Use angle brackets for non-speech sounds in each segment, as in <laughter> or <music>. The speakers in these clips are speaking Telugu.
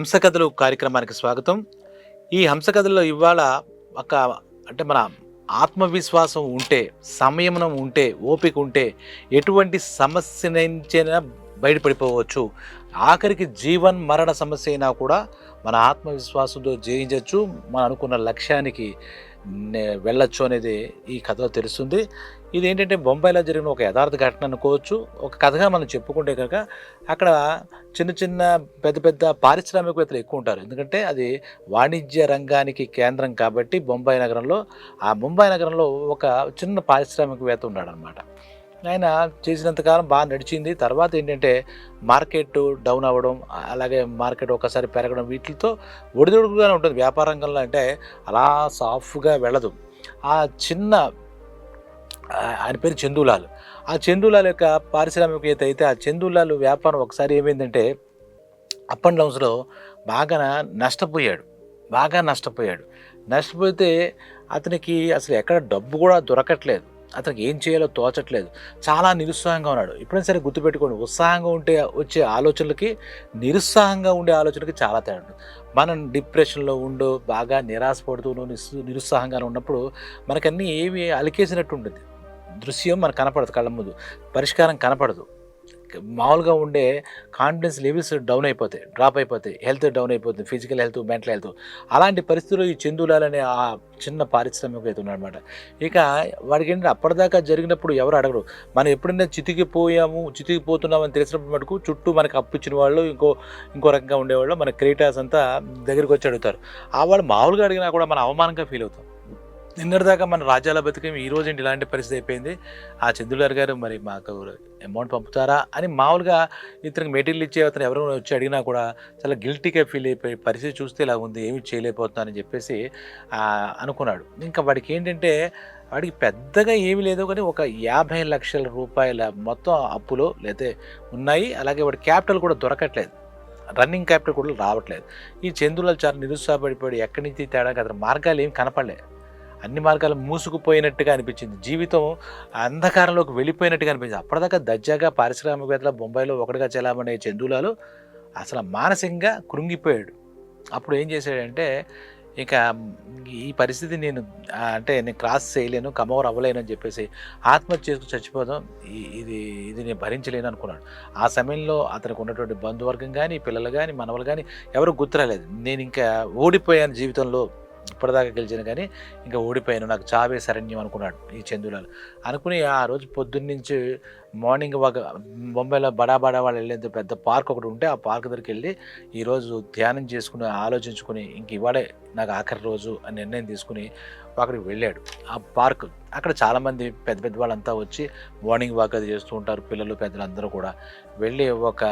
హంసకథలు కార్యక్రమానికి స్వాగతం. ఈ హంసకథల్లో ఇవాళ ఒక అంటే మన ఆత్మవిశ్వాసం ఉంటే సంయమనం ఉంటే ఓపిక ఉంటే ఎటువంటి సమస్య నుంచైనా బయటపడిపోవచ్చు. ఆఖరికి జీవన్ మరణ సమస్య అయినా కూడా మన ఆత్మవిశ్వాసంతో జయించవచ్చు మనం అనుకున్న లక్ష్యానికి నే- వెళ్ళొచ్చు అనేది ఈ కథలో తెలుస్తుంది. ఇది ఏంటంటే బొంబాయిలో జరిగిన ఒక యథార్థ ఘటన అనుకోవచ్చు. ఒక కథగా మనం చెప్పుకుంటే కనుక అక్కడ చిన్న చిన్న పెద్ద పెద్ద పారిశ్రామికవేత్తలు ఎక్కువ ఉంటారు. ఎందుకంటే అది వాణిజ్య రంగానికి కేంద్రం కాబట్టి బొంబాయి నగరంలో ఆ ముంబై నగరంలో ఒక చిన్న పారిశ్రామికవేత్త ఉన్నాడనమాట. ఆయన చేసినంతకాలం బాగా నడిచింది. తర్వాత ఏంటంటే మార్కెట్ డౌన్ అవ్వడం అలాగే మార్కెట్ ఒకసారి పెరగడం వీటితో ఒడిదొడుగుగానే ఉంటుంది. వ్యాపార రంగంలో అంటే అలా సాఫ్ట్గా వెళ్ళదు. ఆ చిన్న ఆయన పేరు చందులాల్. ఆ చందులాల్ యొక్క పారిశ్రామికవేత్త అయితే ఆ చందులాల్ వ్యాపారం ఒకసారి ఏమైందంటే అప్ అండ్ డౌన్స్లో బాగా నష్టపోయాడు. బాగా నష్టపోయాడు. నష్టపోతే అతనికి అసలు ఎక్కడ డబ్బు కూడా దొరకట్లేదు. అతనికి ఏం చేయాలో తోచట్లేదు. చాలా నిరుత్సాహంగా ఉన్నాడు. ఎప్పుడైనా సరే గుర్తుపెట్టుకోండి ఉత్సాహంగా ఉంటే వచ్చే ఆలోచనలకి నిరుత్సాహంగా ఉండే ఆలోచనలకి చాలా తేడా ఉంటుంది. మనం డిప్రెషన్లో ఉండు బాగా నిరాశపడుతూ నిస్సు- నిరుత్సాహంగా ఉన్నప్పుడు మనకన్నీ ఏమి అలికేసినట్టు ఉంటుంది. దృశ్యం మనకు కనపడదు కళ్ళ ముందు. పరిష్కారం కనపడదు. మామూలుగా ఉండే కాన్ఫిడెన్స్ లెవెల్స్ డౌన్ అయిపోతాయి డ్రాప్ అయిపోతాయి. హెల్త్ డౌన్ అయిపోతుంది ఫిజికల్ హెల్త్ మెంటల్ హెల్త్ అలాంటి పరిస్థితుల్లో ఈ చందులాలనే ఆ చిన్న పారిశ్రామికవేత్త ఉన్నాడనమాట ఇక వాడికి ఏంటంటే అప్పటిదాకా జరిగినప్పుడు ఎవరు అడగరు. మనం ఎప్పుడైనా చితికిపోయాము చితికిపోతున్నామని తెలిసినప్పుడు మటుకు చుట్టూ మనకు అప్పు ఇచ్చిన వాళ్ళు ఇంకో ఇంకో రకంగా ఉండేవాళ్ళు మన క్రియేటర్స్ అంతా దగ్గరికి వచ్చి అడుగుతారు. ఆ వాళ్ళు మామూలుగా అడిగినా కూడా మన అవమానంగా ఫీల్ అవుతాం. నిన్నటిదాకా మన రాజ్యాల బతికేం ఈ రోజు ఏంటి ఇలాంటి పరిస్థితి అయిపోయింది? ఆ చంద్రులారు గారు మరి మాకు అమౌంట్ పంపుతారా? అని మామూలుగా ఇతనికి మెటీరియల్ ఇచ్చే అతను ఎవరైనా వచ్చి అడిగినా కూడా చాలా గిల్టీగా ఫీల్ అయిపోయి పరిస్థితి చూస్తే ఇలా ఉంది ఏమి చేయలేకపోతున్నానని చెప్పేసి అనుకున్నాడు. ఇంకా వాడికి ఏంటంటే వాడికి పెద్దగా ఏమీ లేదు కానీ ఒక యాభై లక్షల రూపాయల మొత్తం అప్పులు లేతే ఉన్నాయి. అలాగే వాడి క్యాపిటల్ కూడా దొరకట్లేదు. రన్నింగ్ క్యాపిటల్ కూడా రావట్లేదు. ఈ చందులో చాలా నిరుత్సాహపడిపోయాడు. ఎక్కడి నుంచి తేడానికి అతని మార్గాలు ఏమి కనపడలేదు అన్ని మార్గాలు మూసుకుపోయినట్టుగా అనిపించింది. జీవితం అంధకారంలోకి వెళ్ళిపోయినట్టుగా అనిపించింది. అప్పటిదాకా దర్జాగా పారిశ్రామికవేత్తల బొంబాయిలో ఒకటిగా చెలామనే చందులాలు అసలు మానసికంగా కృంగిపోయాడు. అప్పుడు ఏం చేశాడంటే ఇక ఈ పరిస్థితి నేను అంటే నేను క్రాస్ చేయలేను కమవర్ అవ్వలేను అని చెప్పేసి ఆత్మహత్య చేసుకుని చచ్చిపోదాం ఇది ఇది నేను భరించలేను అనుకున్నాడు. ఆ సమయంలో అతనికి ఉన్నటువంటి బంధువర్గం కానీ పిల్లలు కానీ మనవలు కానీ ఎవరు గుర్తురాలేదు నేను ఇంకా ఓడిపోయాను జీవితంలో. ఇప్పటిదాకా గెలిచాను కానీ ఇంకా ఓడిపోయాను. నాకు చావే శరణ్యం అనుకున్నాడు ఈ చందులాల్ అనుకుని ఆ రోజు పొద్దున్న నుంచి మార్నింగ్ ఒక బొంబాయిలో బడా బడా వాళ్ళు వెళ్ళేంత పెద్ద పార్క్ ఒకటి ఉంటే ఆ పార్క్ దగ్గరికి వెళ్ళి ఈరోజు ధ్యానం చేసుకుని ఆలోచించుకుని ఇంక ఇవాడే నాకు ఆఖరి రోజు అని నిర్ణయం తీసుకుని అక్కడికి వెళ్ళాడు. ఆ పార్క్ అక్కడ చాలామంది పెద్ద పెద్ద వాళ్ళంతా వచ్చి మార్నింగ్ వాక్ అది చేస్తూ ఉంటారు. పిల్లలు పెద్దలు అందరూ కూడా వెళ్ళి ఒక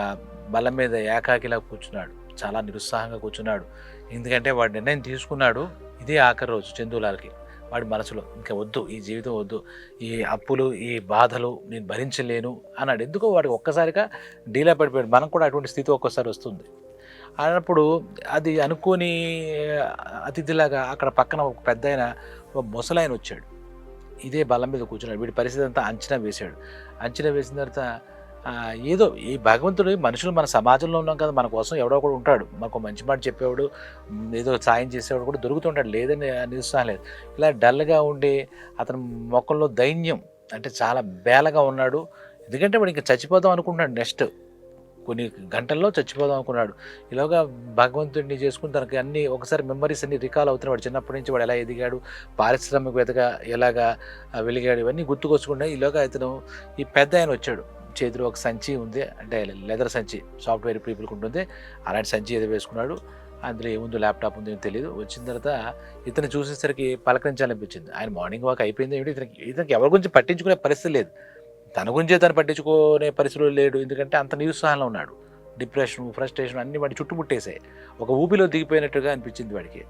బల్ల మీద ఏకాకిలా కూర్చున్నాడు. చాలా నిరుత్సాహంగా కూర్చున్నాడు. ఎందుకంటే వాడు నిర్ణయం తీసుకున్నాడు ఇదే ఆఖరి రోజు చందులాల్కి. వాడి మనసులో ఇంకా వద్దు ఈ జీవితం వద్దు ఈ అప్పులు ఈ బాధలు నేను భరించలేను అన్నాడు. ఎందుకో వాడికి ఒక్కసారిగా డీలా పడిపోయాడు. మనకు కూడా అటువంటి స్థితి ఒక్కసారి వస్తుంది. అన్నప్పుడు అది అనుకోని అతిథిలాగా అక్కడ పక్కన ఒక పెద్ద ఆయన ఒక ముసలాయన వచ్చాడు. ఇదే బలం మీద కూర్చున్నాడు. వీడి పరిస్థితి అంతా అంచనా వేశాడు. అంచనా వేసిన తర్వాత ఏదో ఈ భగవంతుడు మనుషులు మన సమాజంలో ఉన్నాం కదా మన కోసం ఎవడో ఒకడు ఉంటాడు. మనకు మంచి మాట చెప్పేవాడు ఏదో సాయం చేసేవాడు కూడా దొరుకుతుంటాడు లేదని నిరుత్సాహం లేదు. ఇలా డల్గా ఉండి అతని మొక్కల్లో దైన్యం అంటే చాలా బేలగా ఉన్నాడు. ఎందుకంటే వాడు ఇంకా చచ్చిపోదాం అనుకుంటున్నాడు నెక్స్ట్. కొన్ని గంటల్లో చచ్చిపోదాం అనుకున్నాడు. ఇలాగా భగవంతుడిని చేసుకుని తనకి అన్ని ఒకసారి మెమరీస్ అన్ని రికాల్ అవుతున్నాయి. వాడు చిన్నప్పటి నుంచి వాడు ఎలా ఎదిగాడు పారిశ్రామికవేత్తగా ఎలాగా వెలిగాడు ఇవన్నీ గుర్తుకొచ్చుకున్నాయి. ఇలాగా ఇతను ఈ పెద్ద ఆయన వచ్చాడు. చేతిలో ఒక సంచి ఉంది. అంటే లెదర్ సంచి సాఫ్ట్వేర్ పీపుల్కి ఉంటుంది అలాంటి సంచి ఏదో వేసుకున్నాడు. అందులో ఏముందో ల్యాప్టాప్ ఉందో ఏమో తెలియదు వచ్చిన తర్వాత ఇతను చూసేసరికి పలకరించాలనిపించింది. ఆయన మార్నింగ్ వాక్ అయిపోయింది ఏమిటి? ఇతనికి ఇతనికి ఎవరి గురించి పట్టించుకునే పరిస్థితి లేదు. తన గురించే తను పట్టించుకునే పరిస్థితులు లేడు. ఎందుకంటే అంత నిరుత్సాహంలో ఉన్నాడు. డిప్రెషన్ ఫ్రస్ట్రేషన్ అన్ని వాడి చుట్టుముట్టేసాయి ఒక ఊపిలో దిగిపోయినట్టుగా అనిపించింది వాడికి.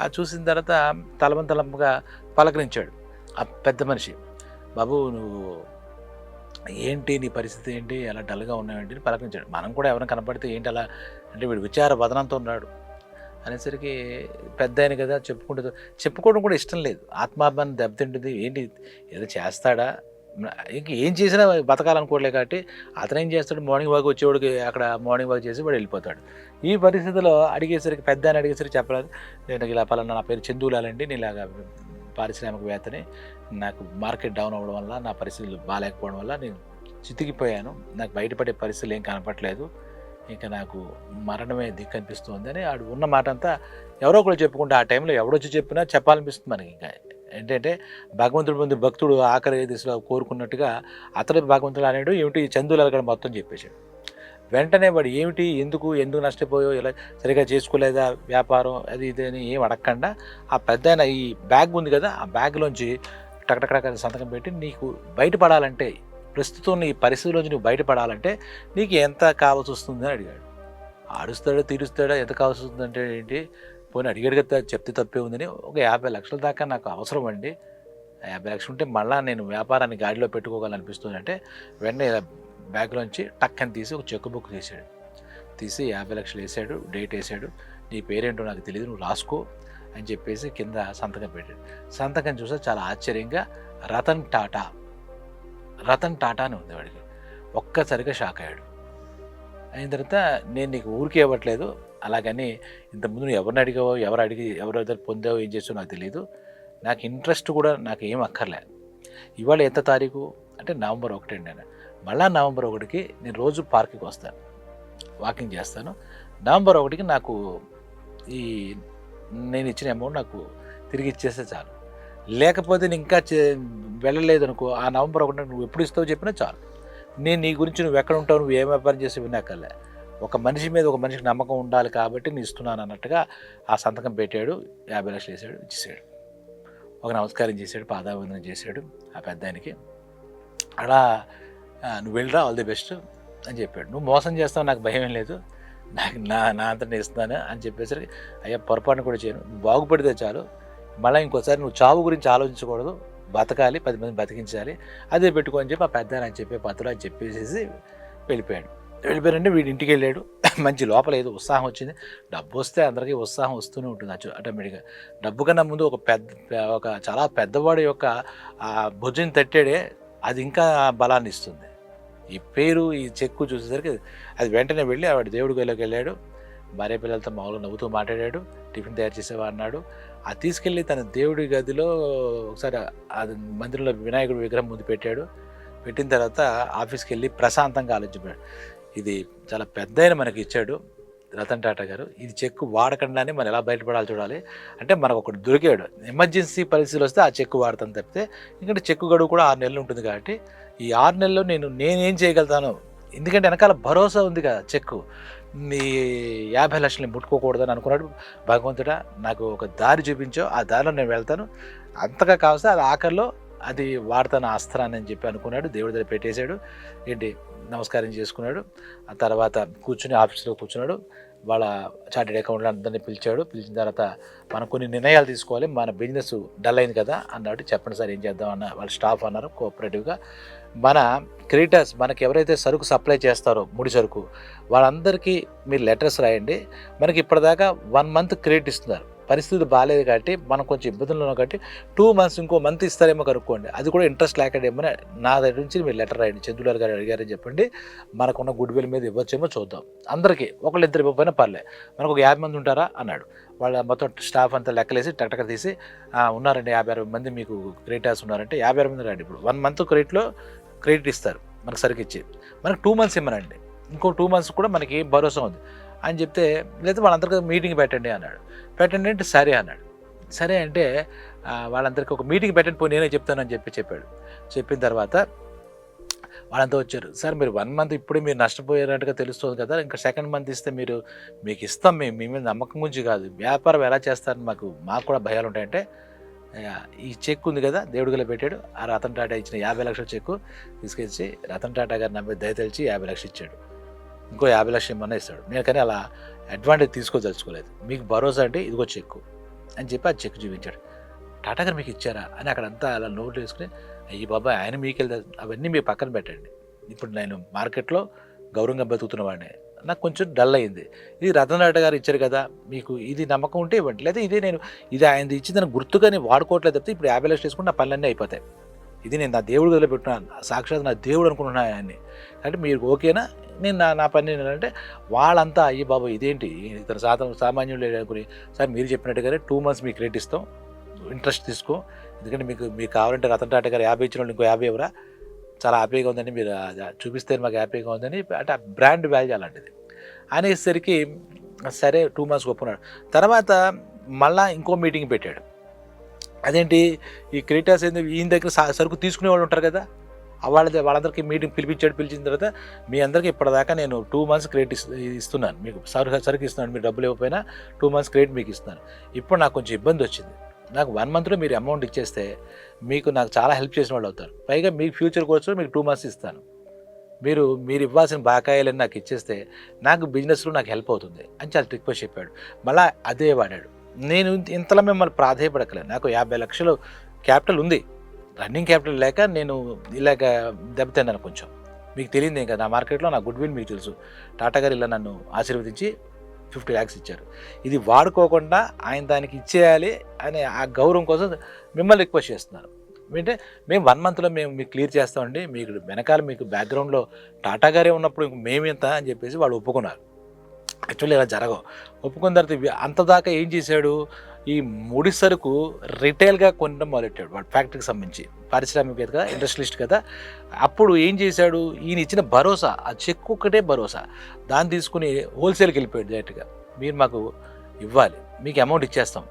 ఆ చూసిన తర్వాత తలమంతలంగా పలకరించాడు. ఆ పెద్ద మనిషి. బాబు నువ్వు ఏంటి నీ పరిస్థితి ఏంటి? అలా డల్గా ఉన్నావేంటి అని పలకరించాడు. మనం కూడా ఎవరైనా కనపడితే ఏంటి అలా? అంటే వీడు విచార వదనంతో ఉన్నాడు. అనేసరికి పెద్ద ఆయన కదా చెప్పుకుంటుంది చెప్పుకోవడం కూడా ఇష్టం లేదు. ఆత్మాభిమానం దెబ్బతింటుంది. ఏంటి? ఏదో చేస్తాడా? ఇంక ఏం చేసినా బతకాలనుకోవట్లే కాబట్టి అతను ఏం చేస్తాడు? మార్నింగ్ వాక్ వచ్చేవాడికి అక్కడ మార్నింగ్ వాక్ చేసి వాడు వెళ్ళిపోతాడు. ఈ పరిస్థితిలో అడిగేసరికి పెద్ద అని అడిగేసరికి చెప్పలేదు. నేను ఇలా పలానా నా పేరు చందులాలండి నేను ఇలాగ పారిశ్రామికవేత్తని నాకు మార్కెట్ డౌన్ అవ్వడం వల్ల నా పరిస్థితులు బాగాలేకపోవడం వల్ల నేను చితికిపోయాను. నాకు బయటపడే పరిస్థితులు ఏం కనపట్లేదు ఇంకా నాకు మరణమే దిక్కు అనిపిస్తుంది అని ఆడు ఉన్న మాట అంతా ఎవరో ఒకరు చెప్పుకుంటే ఆ టైంలో ఎవడొచ్చి చెప్పినా చెప్పాలనిపిస్తుంది మనకి ఇంకా. ఏంటంటే భగవంతుడి ముందు భక్తుడు ఆఖరి దిశలో కోరుకున్నట్టుగా అతడు భగవంతుడు అనేడు ఏమిటి? చందులు అలగడం మొత్తం చెప్పేశాడు. వెంటనే వాడు ఏమిటి? ఎందుకు? ఎందుకు నష్టపోయో ఇలా సరిగా చేసుకోలేదా? వ్యాపారం అది ఇది అని ఏం అడగకుండా ఆ పెద్ద ఈ బ్యాగ్ ఉంది కదా ఆ బ్యాగ్లోంచి టకటకటక సంతకం పెట్టి నీకు బయటపడాలంటే ప్రస్తుతం నీ పరిస్థితిలోంచి నువ్వు బయటపడాలంటే నీకు ఎంత కావాల్సి వస్తుంది అని అడిగాడు. ఆడుస్తాడా తీరుస్తాడా ఎంత కావాల్సి వస్తుంది అంటే ఏంటి? పోనీ అడిగాడు కదా చెప్తే తప్పే ఉందని ఒక యాభై లక్షల దాకా నాకు అవసరం అండి. ఆ యాభై లక్షలు ఉంటే మళ్ళీ నేను వ్యాపారాన్ని గాడిలో పెట్టుకోగలనిపిస్తుంది అంటే వెంటనే బ్యాగ్లోంచి టక్ అని తీసి ఒక చెక్ బుక్ తీసాడు తీసి యాభై లక్షలు వేసాడు డేట్ వేసాడు నీ పేరేంటో నాకు తెలియదు నువ్వు రాసుకో. అని చెప్పేసి కింద సంతకం పెట్టాడు. సంతకం చూస్తే చాలా ఆశ్చర్యంగా రతన్ టాటా రతన్ టాటా అని ఉంది వాడికి. ఒక్కసారిగా షాక్ అయ్యాడు. అయిన తర్వాత నేను నీకు ఊరికే ఇవ్వట్లేదు అలాగని ఇంతకుముందు నువ్వు ఎవరిని అడిగావో ఎవరు అడిగి ఎవరి దగ్గర పొందావో ఏం చేసావో నాకు తెలియదు నాకు ఇంట్రెస్ట్ కూడా నాకు ఏం అక్కర్లే. ఇవాళ ఎంత తారీఖు? అంటే నవంబర్ ఒకటి అండి నేను మళ్ళా నవంబర్ ఒకటికి నేను రోజు పార్క్కి వస్తాను. వాకింగ్ చేస్తాను. నవంబర్ ఒకటికి నాకు ఈ నేను ఇచ్చిన అమౌంట్ నాకు తిరిగి ఇచ్చేస్తే చాలు. లేకపోతే నేను ఇంకా చే- వెళ్ళలేదు అనుకో ఆ నవంబర్ ఒకటి నువ్వు ఎప్పుడు ఇస్తావు చెప్పినా చాలు. నేను నీ గురించి నువ్వు ఎక్కడ ఉంటావు నువ్వు ఏం వ్యాపారం చేసి వినాకలే ఒక మనిషి మీద ఒక మనిషికి నమ్మకం ఉండాలి కాబట్టి నేను ఇస్తున్నాను అన్నట్టుగా ఆ సంతకం పెట్టాడు యాభై లక్షలు వేసాడు ఇచ్చేసాడు. ఒక నమస్కారం చేశాడు పాదావందనం చేశాడు ఆ పెద్ద ఆయనకి. అలా నువ్వు వెళ్ళరా ఆల్ ది బెస్ట్ అని చెప్పాడు. నువ్వు మోసం చేస్తావు నాకు భయం లేదు. నాకు నా నా అంతా నేను ఇస్తున్నాను అని చెప్పేసరికి అయ్యా పొరపాటును కూడా చేయను. బాగుపడితే చాలు. మళ్ళీ ఇంకోసారి నువ్వు చావు గురించి ఆలోచించకూడదు. బతకాలి పది మంది బతికించాలి. అదే పెట్టుకో అని చెప్పి ఆ పెద్ద అని చెప్పే పత్రులు అని చెప్పేసేసి వెళ్ళిపోయాడు. వెళ్ళిపోయారంటే వీడి ఇంటికి వెళ్ళాడు. <laughs> మంచి లోపల ఏదో ఉత్సాహం వచ్చింది. డబ్బు వస్తే అందరికీ ఉత్సాహం వస్తూనే ఉంటుంది అచ్చు ఆటోమేటిక్గా. డబ్బు కన్నా ముందు ఒక పెద్ద ఒక చాలా పెద్దవాడి యొక్క భుజం తట్టాడే అది ఇంకా బలాన్ని ఇస్తుంది ఈ పేరు ఈ చెక్కు చూసేసరికి అది వెంటనే వెళ్ళి ఆవిడ దేవుడి గదిలోకి వెళ్ళాడు. భార్య పిల్లలతో మామూలుగా నవ్వుతూ మాట్లాడాడు టిఫిన్ తయారు చేసేవా అన్నాడు. అది తీసుకెళ్ళి తన దేవుడి గదిలో ఒకసారి అది మందిరంలో వినాయకుడు విగ్రహం ముందు పెట్టాడు. పెట్టిన తర్వాత ఆఫీస్కి వెళ్ళి ప్రశాంతంగా ఆలోచించాడు. ఇది చాలా పెద్ద మనకి ఇచ్చాడు రతన్ టాటా గారు. ఇది చెక్కు వాడకుండానే మనం ఎలా బయటపడాలి చూడాలి. అంటే మనకు ఒకటి దొరికాడు. ఎమర్జెన్సీ పరిస్థితులు వస్తే ఆ చెక్కు వాడతాను తప్పితే ఎందుకంటే చెక్కు గడువు కూడా ఆరు నెలలు ఉంటుంది కాబట్టి ఈ ఆరు నెలల్లో నేను నేనేం చేయగలుగుతాను ఎందుకంటే వెనకాల భరోసా ఉంది కదా చెక్కు. నీ యాభై లక్షలు ముట్టుకోకూడదని అనుకున్నాడు భగవంతుడా నాకు ఒక దారి చూపించో ఆ దారిలో నేను వెళ్తాను. అంతగా కావస్తే అది ఆఖరిలో అది వాడతాను ఆ అస్త్రాన్ని అని చెప్పి అనుకున్నాడు. దేవుడి దగ్గర పెట్టేశాడు. ఏంటి? నమస్కారం చేసుకున్నాడు. ఆ తర్వాత కూర్చుని ఆఫీస్లో కూర్చున్నాడు. వాళ్ళ చార్టెడ్ అకౌంట్లో అందరినీ పిలిచాడు. పిలిచిన తర్వాత మనం కొన్ని నిర్ణయాలు తీసుకోవాలి. మన బిజినెస్ డల్ అయింది కదా అన్నాడు. చెప్పండి సార్ ఏం చేద్దాం అన్న వాళ్ళ స్టాఫ్ అన్నారు. కోఆపరేటివ్గా మన క్రీటర్స్ మనకి ఎవరైతే సరుకు సప్లై చేస్తారో ముడి సరుకు వాళ్ళందరికీ మీరు లెటర్స్ రాయండి. మనకి ఇప్పటిదాకా వన్ మంత్ క్రెడిట్ ఇస్తున్నారు. పరిస్థితి బాగాలేదు కాబట్టి మనం కొంచెం ఇబ్బందులు ఉన్నాం కాబట్టి టూ మంత్స్ ఇంకో మంత్ ఇస్తారేమో కనుక్కోండి. అది కూడా ఇంట్రెస్ట్ లేకడేమో నా దగ్గర నుంచి మీరు లెటర్ రాయండి. చంద్రులారి గారు అడిగారని చెప్పండి. మనకున్న గుడ్ విల్ మీద ఇవ్వచ్చేమో చూద్దాం. అందరికీ ఒకళ్ళు ఇద్దరు ఇవ్వకపోయినా పర్లే. మనకు ఒక యాభై మంది ఉంటారా? అన్నాడు. వాళ్ళ మొత్తం స్టాఫ్ అంతా లెక్కలేసి టక్టక తీసి ఉన్నారండి యాభై అరవై మంది మీకు క్రెడిటర్స్ ఉన్నారంటే యాభై అరవై మంది రాండి. ఇప్పుడు వన్ మంత్ క్రెడిట్లో క్రెడిట్ ఇస్తారు మనకు సరికి ఇచ్చి మనకు టూ మంత్స్ ఇమ్మనండి. ఇంకో టూ మంత్స్ కూడా మనకి భరోసా ఉంది. అని చెప్తే లేదా వాళ్ళందరికీ మీటింగ్ పెట్టండి అన్నాడు. పెట్టండి అంటే సరే అన్నాడు. సరే అంటే వాళ్ళందరికీ ఒక మీటింగ్ పెట్టండి పోయి నేనే చెప్తానని చెప్పి చెప్పాడు. చెప్పిన తర్వాత వాళ్ళంతా వచ్చారు. సార్ మీరు వన్ మంత్ ఇప్పుడే మీరు నష్టపోయారట్టుగా తెలుస్తుంది కదా ఇంకా సెకండ్ మంత్ ఇస్తే మీరు మీకు ఇస్తాం మేము మీ మీద నమ్మకం గురించి కాదు. వ్యాపారం ఎలా చేస్తారని మాకు మాకు కూడా భయాలు ఉంటాయంటే ఈ చెక్ ఉంది కదా దేవుడు గల పెట్టాడు. ఆ రతన్ టాటా ఇచ్చిన యాభై లక్షల చెక్కు తీసుకొచ్చి రతన్ టాటా గారు నంబర్ దయతలిచి యాభై లక్షలు ఇచ్చాడు. ఇంకో యాభై లక్షలు ఇమ్మన్నా ఇస్తాడు. నేను కానీ అలా అడ్వాంటేజ్ తీసుకోదలుచుకోలేదు. మీకు భరోసా అంటే ఇదిగో చెక్కు అని చెప్పి ఆ చెక్ చూపించాడు. టాటా గారు మీకు ఇచ్చారా అని అక్కడంతా అలా నోట్లు వేసుకుని అయ్యి బాబాయ్ ఆయన మీకు వెళ్తారు అవన్నీ మీ పక్కన పెట్టండి. ఇప్పుడు నేను మార్కెట్లో గౌరవంగా బతుకుతున్న వాడిని. నాకు కొంచెం డల్ అయింది. ఇది రతన్ గారు ఇచ్చారు కదా మీకు ఇది నమ్మకం ఉంటే ఇవ్వండి. లేదా ఇదే నేను ఇది ఆయన ఇచ్చిందని గుర్తుగానే వాడుకోవట్లేదు తప్పితే ఇప్పుడు యాభై లక్షలు వేసుకుంటే నా పనులన్నీ అయిపోతాయి. ఇది నేను నా దేవుడు గదిలో పెట్టున్నాను సాక్షాత్ నా దేవుడు అనుకుంటున్నా ఆయన్ని. అంటే మీరు ఓకేనా? నేను నా నా పని ఏంటంటే వాళ్ళంతా అయ్యి బాబు ఇదేంటి? ఇతను సాధన సామాన్యులు అనుకుని సార్ మీరు చెప్పినట్టుగానే టూ మంత్స్ మీకు క్రెడిట్ ఇస్తాం. ఇంట్రెస్ట్ తీసుకో. ఎందుకంటే మీకు మీకు కావాలంటే రతన్ టాటా గారు యాభై ఇచ్చిన వాళ్ళు ఇంకో యాభై ఎవరా చాలా హ్యాపీగా ఉందని మీరు చూపిస్తే మాకు హ్యాపీగా ఉందని అంటే ఆ బ్రాండ్ వాల్యూ అలాంటిది. అనేసరికి సరే టూ మంత్స్ ఒప్పుకున్నాడు. తర్వాత మళ్ళా ఇంకో మీటింగ్ పెట్టాడు. అదేంటి ఈ క్రియేటర్స్ ఏంది ఈయన దగ్గర సరుకు తీసుకునే వాళ్ళు ఉంటారు కదా వాళ్ళ వాళ్ళందరికీ మీటింగ్ పిలిపించాడు పిలిచిన తర్వాత మీ అందరికీ ఇప్పటిదాకా నేను టూ మంత్స్ క్రెడిట్ ఇస్తున్నాను. మీకు సరుకు సరుకు ఇస్తున్నాను మీరు డబ్బులు ఇవ్వకపోయినా టూ మంత్స్ క్రెడిట్ మీకు ఇస్తున్నాను. ఇప్పుడు నాకు కొంచెం ఇబ్బంది వచ్చింది. నాకు వన్ మంత్లో మీరు అమౌంట్ ఇచ్చేస్తే మీకు నాకు చాలా హెల్ప్ చేసిన వాళ్ళు అవుతారు. పైగా మీకు ఫ్యూచర్ కోసం మీకు టూ మంత్స్ ఇస్తాను. మీరు మీరు ఇవ్వాల్సిన బాకాయాలని నాకు ఇచ్చేస్తే నాకు బిజినెస్లో నాకు హెల్ప్ అవుతుంది అని చాలా రిక్వెస్ట్ చెప్పాడు. మళ్ళీ అదే వాడాడు. నేను ఇంతలో మిమ్మల్ని ప్రాధాయపడకలేదు నాకు యాభై లక్షలు క్యాపిటల్ ఉంది. రన్నింగ్ క్యాపిటల్ లేక నేను ఇలాగ దెబ్బతిన్నాను కొంచెం. మీకు తెలియదు ఇంకా నా మార్కెట్లో నా గుడ్ విల్ మీకు తెలుసు. టాటా గారు ఇలా నన్ను ఆశీర్వదించి ఫిఫ్టీ ల్యాక్స్ ఇచ్చారు. ఇది వాడుకోకుండా ఆయన దానికి ఇచ్చేయాలి అనే ఆ గౌరవం కోసం మిమ్మల్ని రిక్వెస్ట్ చేస్తున్నారు. అంటే మేము వన్ మంత్లో మేము మీకు క్లియర్ చేస్తామండి. మీకు వెనకాల మీకు బ్యాక్గ్రౌండ్లో టాటా గారే ఉన్నప్పుడు ఇంక మేమెంత అని చెప్పేసి వాళ్ళు ఒప్పుకున్నారు. యాక్చువల్లీ ఇలా జరగవు. ఒప్పుకున్న తర్వాత అంత అంతదాకా ఏం చేశాడు? ఈ ముడి సరుకు రిటైల్గా కొనడం మొదలెట్టాడు వాడు ఫ్యాక్టరీకి సంబంధించి. పారిశ్రామికవేత్త కదా ఇండస్ట్రియలిస్ట్ కదా. అప్పుడు ఏం చేశాడు? ఈయన ఇచ్చిన భరోసా ఆ చెక్ ఒక్కటే భరోసా. దాన్ని తీసుకుని హోల్సేల్కి వెళ్ళిపోయాడు డైరెక్ట్గా. మీరు మాకు ఇవ్వాలి మీకు అమౌంట్ ఇచ్చేస్తాం.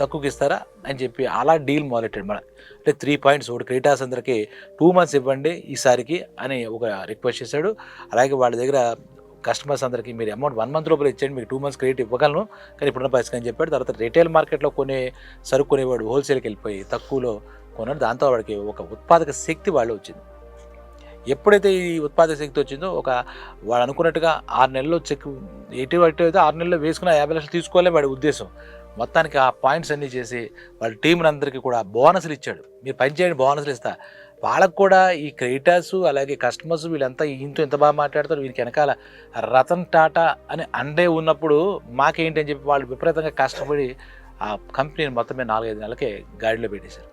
తక్కువకి ఇస్తారా? అని చెప్పి అలా డీల్ మొదలెట్టాడు మన అంటే త్రీ పాయింట్స్ ఒకటి క్రీటాస్ అందరికీ టూ మంత్స్ ఇవ్వండి ఈసారికి అని ఒక రిక్వెస్ట్ చేశాడు. అలాగే వాళ్ళ దగ్గర కస్టమర్స్ అందరికీ మీరు అమౌంట్ వన్ మంత్ లోపల ఇచ్చేయండి మీకు టూ మంత్స్ క్రెడిట్ ఇవ్వగలను. కానీ ఇప్పుడున్న పరిస్థితి అని చెప్పాడు. తర్వాత రిటైల్ మార్కెట్లో కొనే సరుకు కొనేవాడు హోల్సేల్కి వెళ్ళిపోయి తక్కువలో కొన్నాడు. దాంతో వాడికి ఒక ఉత్పాదక శక్తి వాళ్ళు వచ్చింది. ఎప్పుడైతే ఈ ఉత్పాదక శక్తి వచ్చిందో ఒక వాడు అనుకున్నట్టుగా ఆరు నెలల్లో చెక్ ఎటు అటు అయితే ఆరు నెలల్లో వేసుకున్న యాభై లక్షలు తీసుకోవాలే వాడి ఉద్దేశం. మొత్తానికి ఆ పాయింట్స్ అన్నీ చేసి వాళ్ళ టీం అందరికీ కూడా బోనస్లు ఇచ్చాడు. మీరు పని చేయండి బోనస్లు ఇస్తా. వాళ్ళకు కూడా ఈ క్రెడిటర్స్ అలాగే కస్టమర్స్ వీళ్ళంతా ఇంతో ఎంత బాగా మాట్లాడతారు వీరికి వెనకాల రతన్ టాటా అని అండే ఉన్నప్పుడు మాకేంటి అని చెప్పి వాళ్ళు విపరీతంగా కష్టపడి ఆ కంపెనీని మొత్తమే నాలుగైదు నెలలకే గాడిలో పెట్టేశారు.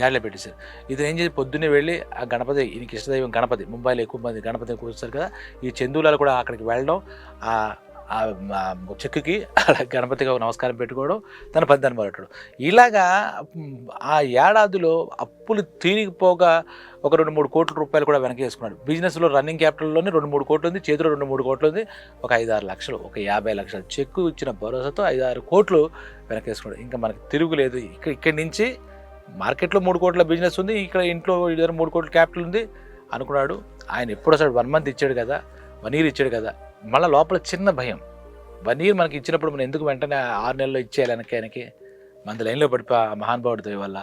గాడిలో పెట్టేశారు. ఇది ఏం చేసి పొద్దున్నే వెళ్ళి ఆ గణపతి ఈయనకి ఇష్టదైవం గణపతి ముంబైలో ఎక్కువ మంది గణపతిని కూర్చున్నారు కదా ఈ చందులాలు కూడా అక్కడికి వెళ్ళడం ఆ చెక్కుకి <laughs> అలా గణపతిగా నమస్కారం పెట్టుకోవడం తన పద్దాన్ని మొదలెట్టడం ఇలాగా ఆ ఏడాదిలో అప్పులు తీరిగిపోగా ఒక రెండు మూడు కోట్ల రూపాయలు కూడా వెనకేసుకున్నాడు బిజినెస్లో రన్నింగ్ క్యాపిటల్లోనే రెండు మూడు కోట్లు ఉంది చేతిలో రెండు మూడు కోట్లు ఉంది ఒక ఐదు ఆరు లక్షలు ఒక యాభై లక్షలు. చెక్కు ఇచ్చిన భరోసాతో ఐదు ఆరు కోట్లు వెనకేసుకున్నాడు ఇంకా మనకి తిరుగులేదు ఇక్కడ ఇక్కడి నుంచి మార్కెట్లో మూడు కోట్ల బిజినెస్ ఉంది ఇక్కడ ఇంట్లో ఇద్దరు మూడు కోట్ల క్యాపిటల్ ఉంది అనుకున్నాడు. ఆయన ఎప్పుడు అసలు వన్ మంత్ ఇచ్చాడు కదా వన్ ఇయర్ ఇచ్చాడు కదా మళ్ళీ లోపల చిన్న భయం. వన్ ఇయర్ మనకి ఇచ్చినప్పుడు మనం ఎందుకు వెంటనే ఆరు నెలల్లో ఇచ్చేయాలి వెనక్కి ఆయనకి మన లైన్లో పడిపో ఆ మహానుభావుడితో వల్ల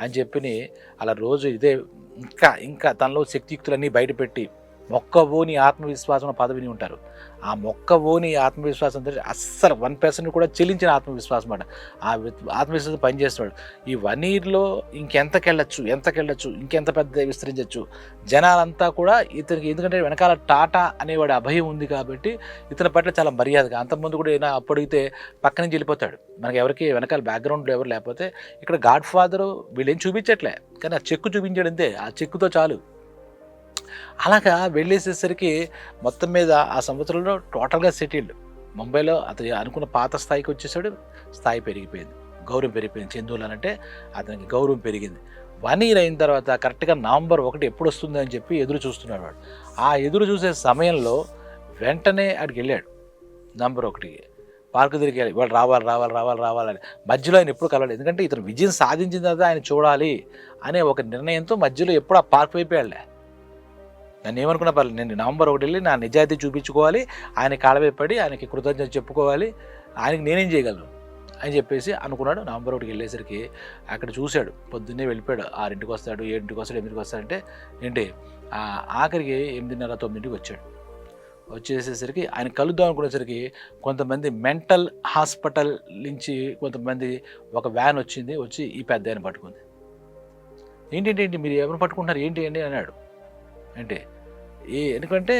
అని చెప్పి అలా రోజు ఇదే ఇంకా ఇంకా తనలో శక్తియుక్తులన్నీ బయటపెట్టి మొక్కవోని ఆత్మవిశ్వాసం పదవిని ఉంటారు. ఆ మొక్కవోని ఆత్మవిశ్వాసం అస్సలు వన్ పర్సెంట్ కూడా చెల్లించిన ఆత్మవిశ్వాసం అన్నమాట. ఆ ఆత్మవిశ్వాసం పనిచేస్తున్నాడు ఈ వన్ ఇయర్లో ఇంకెంతకెళ్ళచ్చు ఎంతకెళ్ళచ్చు ఇంకెంత పెద్ద విస్తరించవచ్చు జనాలంతా కూడా ఇతనికి ఎందుకంటే వెనకాల టాటా అనేవాడు అభయం ఉంది కాబట్టి ఇతని పట్ల చాలా మర్యాదగా అంతకుముందు కూడా ఏదైనా అప్పుడు అడిగితే పక్క నుంచి వెళ్ళిపోతాడు. మనకి ఎవరికి వెనకాల బ్యాక్గ్రౌండ్లో ఎవరు లేకపోతే ఇక్కడ గాడ్ ఫాదరు వీళ్ళేం చూపించట్లే. కానీ ఆ చెక్కు చూపించాడు అంతే. ఆ చెక్కుతో చాలు. అలాగా వెళ్ళేసేసరికి మొత్తం మీద ఆ సంవత్సరంలో టోటల్గా సెటిల్డ్. ముంబైలో అతను అనుకున్న పాత స్థాయికి వచ్చేసాడు స్థాయి పెరిగిపోయింది. గౌరవం పెరిగిపోయింది. చందువులు అంటే అతనికి గౌరవం పెరిగింది. వన్ ఇయర్ అయిన తర్వాత కరెక్ట్గా నవంబర్ ఒకటి ఎప్పుడు వస్తుంది అని చెప్పి ఎదురు చూస్తున్నాడు వాడు. ఆ ఎదురు చూసే సమయంలో వెంటనే అక్కడికి వెళ్ళాడు. నంబర్ ఒకటికి పార్కు దగ్గరికి వెళ్ళి వాళ్ళు రావాలి రావాలి రావాలి రావాలని మధ్యలో ఆయన ఎప్పుడు కలవలేదు. ఎందుకంటే ఇతను విజయం సాధించిన తర్వాత ఆయన చూడాలి అనే ఒక నిర్ణయంతో మధ్యలో ఎప్పుడు ఆ పార్క్ వైపు వెళ్ళలే. నన్ను ఏమనుకున్నా పర్లేదు నేను నవంబర్ ఒకటి వెళ్ళి నా నిజాయితీ చూపించుకోవాలి ఆయన కాళ్ళవైపు పడి ఆయనకి కృతజ్ఞత చెప్పుకోవాలి ఆయనకి నేనేం చేయగలను అని చెప్పేసి అనుకున్నాడు. నవంబర్ ఒకటికి వెళ్ళేసరికి అక్కడ చూశాడు పొద్దున్నే వెళ్ళిపోయాడు ఆరింటికి వస్తాడు ఏడింటికి వస్తాడు ఎనిమిదికి వస్తాడంటే ఏంటి ఆఖరికి ఎనిమిదిన్నర తొమ్మిదింటికి వచ్చాడు. వచ్చేసేసరికి ఆయన కలుద్దాం అనుకునేసరికి కొంతమంది మెంటల్ హాస్పిటల్ నుంచి కొంతమంది ఒక వ్యాన్ వచ్చింది వచ్చి ఈ పెద్ద ఆయన పట్టుకుంది. ఏంటి ఏంటి ఏంటి మీరు ఎవరు పట్టుకుంటున్నారు? ఏంటి అండి అన్నాడు. అంటే ఎందుకంటే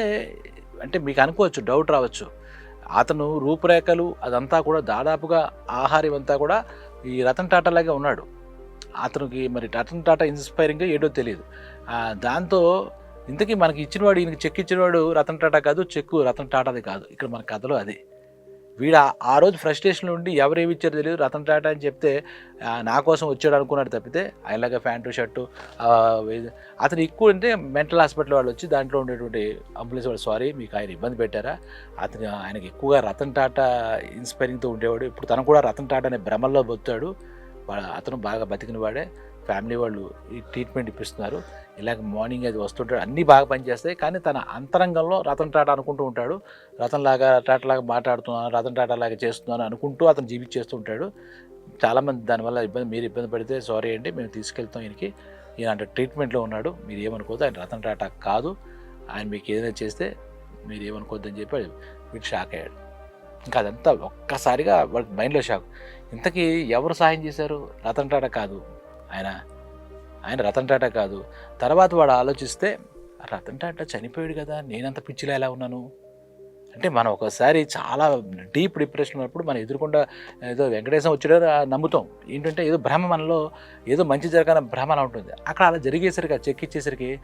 అంటే మీకు అనుకోవచ్చు డౌట్ రావచ్చు. అతను రూపురేఖలు అదంతా కూడా దాదాపుగా ఆహారం అంతా కూడా ఈ రతన్ టాటా లాగే ఉన్నాడు. అతనికి మరి రతన్ టాటా ఇన్స్పైరింగ్ ఏడో తెలియదు దాంతో ఇంతకీ మనకి ఇచ్చినవాడు ఈయనకి చెక్ ఇచ్చినవాడు రతన్ టాటా కాదు చెక్కు రతన్ టాటాది కాదు. ఇక్కడ మన కథలో అది. వీడు ఆ- రోజు ఫ్రస్ట్రేషన్ ఉండి ఎవరు ఏమి ఇచ్చారో తెలియదు రతన్ టాటా అని చెప్తే నా కోసం వచ్చాడు అనుకున్నాడు తప్పితే ఆయనలాగా ప్యాంటు షర్టు అతను ఎక్కువ అంటే మెంటల్ హాస్పిటల్ వాళ్ళు వచ్చి దాంట్లో ఉండేటువంటి అంబులెన్స్ వాళ్ళు సారీ మీకు ఆయన ఇబ్బంది పెట్టారా? అతను ఆయనకి ఎక్కువగా రతన్ టాటా ఇన్స్పైరింగ్తో ఉండేవాడు. ఇప్పుడు తను కూడా రతన్ టాటా అనే భ్రమల్లో బొత్తాడు. అతను బాగా బతికిన వాడే ఫ్యామిలీ వాళ్ళు ఈ ట్రీట్మెంట్ ఇప్పిస్తున్నారు. ఇలాగ మార్నింగ్ అది వస్తుంటాడు అన్నీ బాగా పనిచేస్తాయి. కానీ తన అంతరంగంలో రతన్ టాటా అనుకుంటూ ఉంటాడు. రతన్ లాగా టాటా లాగా మాట్లాడుతున్నాను రతన్ టాటా లాగా చేస్తున్నాను అనుకుంటూ అతను జీవించేస్తూ ఉంటాడు. చాలామంది దానివల్ల ఇబ్బంది మీరు ఇబ్బంది పడితే సారీ అండి మేము తీసుకెళ్తాం ఈయనకి. ఈయన అంటే ట్రీట్మెంట్లో ఉన్నాడు. మీరు ఏమనుకోవద్దు ఆయన రతన్ టాటా కాదు. ఆయన మీకు ఏదైనా చేస్తే మీరు ఏమనుకోవద్దు అని చెప్పి వీడు షాక్ అయ్యాడు. ఇంకా అదంతా ఒక్కసారిగా వాడికి మైండ్లో షాక్. ఇంతకీ ఎవరు సాయం చేశారు? రతన్ టాటా కాదు. ఆయన ఆయన రతన్ టాటా కాదు. తర్వాత వాడు ఆలోచిస్తే రతన్ టాటా చనిపోయాడు కదా నేనంత పిచ్చిలో ఎలా ఉన్నాను? అంటే మనం ఒకసారి చాలా డీప్ డిప్రెషన్ ఉన్నప్పుడు మనం ఎదురుకుండా ఏదో వెంకటేశం వచ్చాడో నమ్ముతాం. ఏంటంటే ఏదో భ్రమ మనలో ఏదో మంచి జరగాలని భ్రమ అలా ఉంటుంది. అక్కడ అలా జరిగేసరికి ఆ చెక్ ఇచ్చేసరికి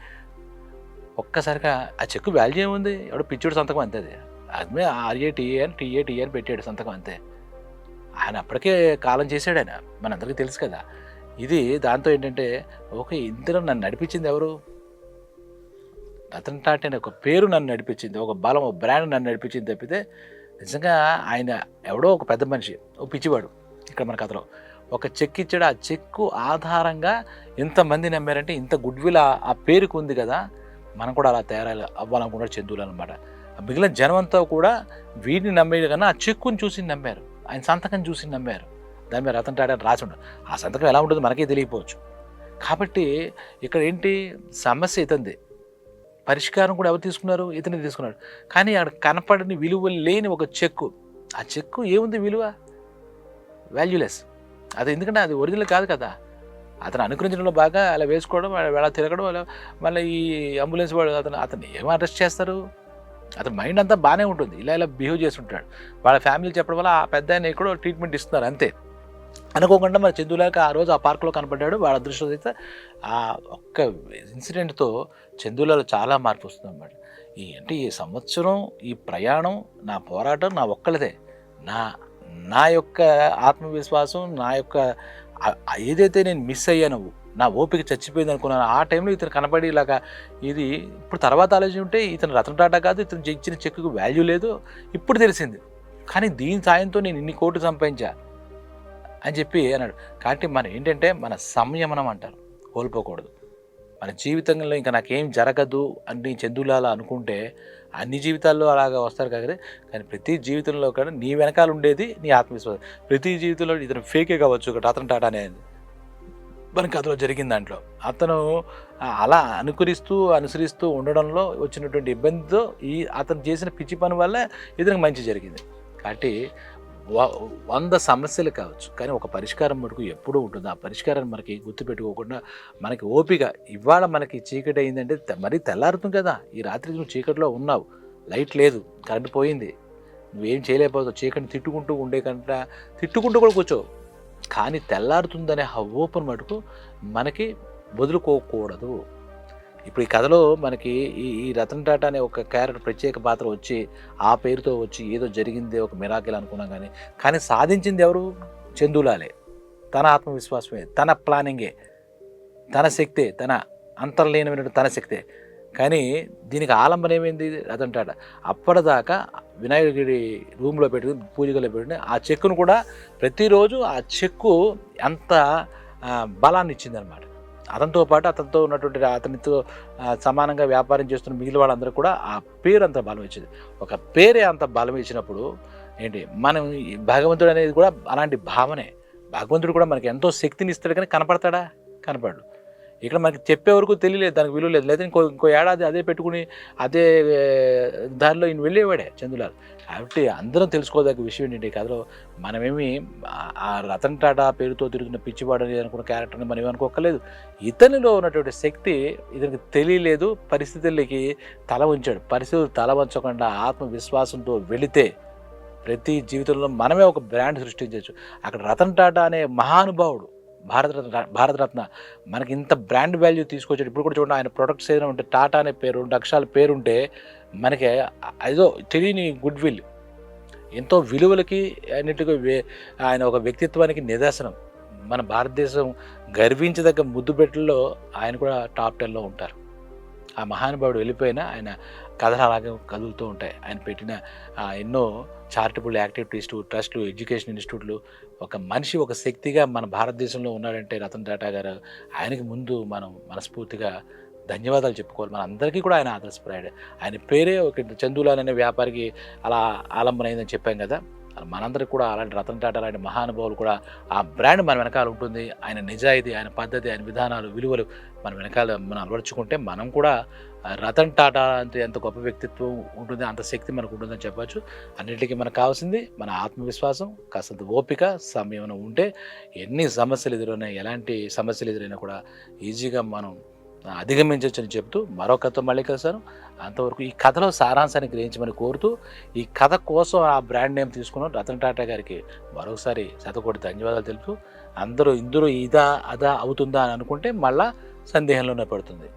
ఒక్కసారిగా ఆ చెక్కు వాల్యూ ఏముంది? ఎవడో పిచ్చుడు సంతకం అంతే అది. అదే ఆర్ఏ టీఏ అని టీఏ టీఏ అని పెట్టాడు సంతకం అంతే. ఆయన అప్పటికే కాలం చేశాడు ఆయన. మనందరికీ తెలుసు కదా. ఇది దాంతో ఏంటంటే ఒక ఇంతలో నన్ను నడిపించింది ఎవరు? రతన్ టాటా అనే ఒక పేరు నన్ను నడిపించింది ఒక బలం ఒక బ్రాండ్ నన్ను నడిపించింది తప్పితే నిజంగా ఆయన ఎవడో ఒక పెద్ద మనిషి ఓ పిచ్చివాడు ఇక్కడ మన కథలో. ఒక చెక్ ఇచ్చాడు ఆ చెక్కు ఆధారంగా ఇంతమంది నమ్మారంటే ఇంత గుడ్ విల్ ఆ పేరుకు ఉంది కదా మనం కూడా అలా తయారై అవ్వాలనుకున్నాడు చందువులు అనమాట మిగిలిన జనం అంతా కూడా వీడిని నమ్మేది కన్నా ఆ చెక్కుని చూసి నమ్మారు ఆయన సంతకం చూసి నమ్మారు. దాని మీద రతన్ టాటా రాసి ఉండదు ఆ సంతకం ఎలా ఉంటుందో మనకే తెలియకపోవచ్చు. కాబట్టి ఇక్కడ ఏంటి? సమస్య ఇతంది. పరిష్కారం కూడా ఎవరు తీసుకున్నారు? ఇతనే తీసుకున్నాడు. కానీ అక్కడ కనపడని విలువ లేని ఒక చెక్కు. ఆ చెక్కు ఏముంది విలువ? వాల్యూలెస్ అది ఎందుకంటే అది ఒరిజినల్ కాదు కదా. అతను అనుకరించడంలో బాగా అలా వేసుకోవడం అలా తిరగడం అలా మళ్ళీ ఈ అంబులెన్స్ వాడు అతను అతను ఏం అరెస్ట్ చేస్తారు? అతని మైండ్ అంతా బాగానే ఉంటుంది. ఇలా ఇలా బిహేవ్ చేస్తుంటాడు. వాళ్ళ ఫ్యామిలీ చెప్పడం వల్ల ఆ పెద్ద ఆయన ఎక్కడో ట్రీట్మెంట్ ఇస్తున్నారు అంతే. అనుకోకుండా మరి చందులాక ఆ రోజు ఆ పార్కులో కనపడ్డాడు. వాడు అదృష్టం అయితే ఆ ఒక్క ఇన్సిడెంట్తో చందులలో చాలా మార్పు వస్తుంది అన్నమాట. ఈ అంటే ఈ సంవత్సరం ఈ ప్రయాణం నా పోరాటం నా ఒక్కళ్ళదే నా నా యొక్క ఆత్మవిశ్వాసం నా యొక్క ఏదైతే నేను మిస్ అయ్యానో నా ఓపిక చచ్చిపోయింది అనుకున్నాను ఆ టైంలో ఇతను కనపడి ఇలాగా ఇది ఇప్పుడు తర్వాత ఆలోచన ఉంటే ఇతను రతన్ టాటా కాదు ఇతను ఇచ్చిన చెక్కుకు వాల్యూ లేదు. ఇప్పుడు తెలిసింది. కానీ దీని సాయంతో నేను ఇన్ని కోట్లు సంపాదించా. అని చెప్పి అన్నాడు. కాబట్టి మనం ఏంటంటే మన సంయమనం అంటారు. కోల్పోకూడదు. మన జీవితంలో ఇంకా నాకేం జరగదు అని చెందులాలా అనుకుంటే అన్ని జీవితాల్లో అలాగా వస్తారు కాకపోతే కానీ ప్రతి జీవితంలో కూడా నీ వెనకాల ఉండేది నీ ఆత్మవిశ్వాసం. ప్రతి జీవితంలో ఇతను ఫేకే కావచ్చు ఒకటి అతను టాటా అనేది మన కథలో జరిగిన దాంట్లో. అతను అలా అనుకరిస్తూ అనుసరిస్తూ ఉండడంలో వచ్చినటువంటి ఇబ్బందితో ఈ అతను చేసిన పిచ్చి పని వల్ల ఇతనికి మంచి జరిగింది. కాబట్టి వంద సమస్యలు కావచ్చు. కానీ ఒక పరిష్కారం మటుకు ఎప్పుడూ ఉంటుంది? ఆ పరిష్కారాన్ని మనకి గుర్తుపెట్టుకోకుండా మనకి ఓపిక ఇవాళ మనకి చీకటి అయిందంటే మరీ తెల్లారుతుంది కదా. ఈ రాత్రి నువ్వు చీకటిలో ఉన్నావు. లైట్ లేదు. కరెంట్ పోయింది. నువ్వేం చేయలేకపోతావు? చీకటిని తిట్టుకుంటూ ఉండే కంట తిట్టుకుంటూ కూడా కూర్చో కానీ తెల్లారుతుందనే ఓపెన్ మటుకు మనకి వదులుకోకూడదు. ఇప్పుడు ఈ కథలో మనకి ఈ ఈ రతన్ టాటా అనే ఒక క్యారెక్టర్ ప్రత్యేక పాత్ర వచ్చి ఆ పేరుతో వచ్చి ఏదో జరిగిందే ఒక మిరాకిల్ అనుకున్నాం కానీ కానీ సాధించింది ఎవరు? చందులాలే. తన ఆత్మవిశ్వాసమే తన ప్లానింగే తన శక్తే తన అంతర్లీనమైనటువంటి తన శక్తే. కానీ దీనికి ఆలంబన ఏమైంది రతన్ టాటా? అప్పటిదాకా వినాయకుడి రూమ్లో పెట్టుకుని పూజగలో పెట్టుకుని ఆ చెక్కును కూడా ప్రతిరోజు ఆ చెక్కు అంత బలాన్ని ఇచ్చిందనమాట అతనితో పాటు అతనితో ఉన్నటువంటి అతనితో సమానంగా వ్యాపారం చేస్తున్న మిగిలిన వాళ్ళందరూ కూడా ఆ పేరు అంత బలం ఇచ్చింది. ఒక పేరే అంత బలం ఇచ్చినప్పుడు ఏంటి మనం ఈ భగవంతుడు అనేది కూడా అలాంటి భావనే. భగవంతుడు కూడా మనకి ఎంతో శక్తిని ఇస్తాడు కానీ కనపడతాడా? కనపడడు. ఇక్కడ మనకి చెప్పే వరకు తెలియలేదు దానికి విలువ లేదు. లేదా ఇంకో ఇంకో ఏడాది అదే పెట్టుకుని అదే దారిలో ఈయన వెళ్ళేవాడే చందులాల్. కాబట్టి అందరం తెలుసుకోదగ్గ విషయం ఏంటంటే కథలో మనమేమి ఆ- రతన్ టాటా పేరుతో తిరుగుతున్న పిచ్చివాడని అనుకున్న క్యారెక్టర్ని మనం ఏమనుకోకలేదు ఇతనిలో ఉన్నటువంటి శక్తి ఇతనికి తెలియలేదు పరిస్థితులకి తల ఉంచాడు పరిస్థితులు తల వంచకుండా ఆత్మవిశ్వాసంతో వెళితే ప్రతి జీవితంలో మనమే ఒక బ్రాండ్ సృష్టించవచ్చు. అక్కడ రతన్ టాటా అనే మహానుభావుడు భారతరత్న భారతరత్న. మనకి ఇంత బ్రాండ్ వాల్యూ తీసుకొచ్చాడు. ఇప్పుడు కూడా చూడండి ఆయన ప్రొడక్ట్స్ ఏదైనా ఉంటే టాటా అనే పేరు రెండు అక్షరాల పేరు ఉంటే మనకి ఏదో తెలియని గుడ్ విల్ ఎంతో విలువలకి అన్నిటికీ ఆయన ఒక వ్యక్తిత్వానికి నిదర్శనం. మన భారతదేశం గర్వించదగ్గ ముద్దుబెట్టుల్లో ఆయన కూడా టాప్ టెన్లో ఉంటారు. ఆ మహానుభావుడు వెళ్ళిపోయినా ఆయన కథలు అలాగే కదులుతూ ఉంటాయి. ఆయన పెట్టిన ఆ, ఎన్నో చారిటబుల్ యాక్టివిటీస్ ట్రస్ట్లు ఎడ్యుకేషన్ ఇన్స్టిట్యూట్లు ఒక మనిషి ఒక శక్తిగా మన భారతదేశంలో ఉన్నాడంటే రతన్ టాటా గారు ఆయనకి ముందు మనం మనస్ఫూర్తిగా ధన్యవాదాలు చెప్పుకోవాలి. మన అందరికీ కూడా ఆయన ఆదర్శప్రాయుడు. ఆయన పేరే ఒక చందులాల్ అనే వ్యాపారికి అలా ఆలంబనైందని చెప్పాం కదా. మనందరికి కూడా అలాంటి రతన్ టాటా లాంటి మహానుభావులు కూడా ఆ బ్రాండ్ మన వెనకాల ఉంటుంది. ఆయన నిజాయితీ ఆయన పద్ధతి ఆయన విధానాలు విలువలు మన వెనకాల మనం అలవర్చుకుంటే మనం కూడా రతన్ టాటా అంటే ఎంత గొప్ప వ్యక్తిత్వం ఉంటుంది అంత శక్తి మనకు ఉంటుందని చెప్పచ్చు. అన్నిటికీ మనకు కావాల్సింది మన ఆత్మవిశ్వాసం కాస్తంత ఓపిక సమయం ఉంటే ఎన్ని సమస్యలు ఎదురైనా ఎలాంటి సమస్యలు ఎదురైనా కూడా ఈజీగా మనం అధిగమించవచ్చని చెప్తూ మరో కథ మళ్ళీ కలిసాను అంతవరకు ఈ కథలో సారాంశాన్ని గ్రహించమని కోరుతూ ఈ కథ కోసం ఆ బ్రాండ్ నేమ్ తీసుకున్న రతన్ టాటా గారికి మరొకసారి శతకోటి ధన్యవాదాలు తెలుపుతూ అందరూ ఇందులో ఇదా అదా అవుతుందా అని అనుకుంటే మళ్ళా సందేహంలోనే పడుతుంది.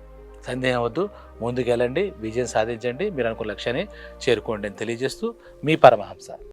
సందేహం వద్దు ముందుకెళ్ళండి విజయం సాధించండి మీరు అనుకున్న లక్ష్యాన్ని చేరుకోండి అని తెలియజేస్తూ మీ పరమహంస.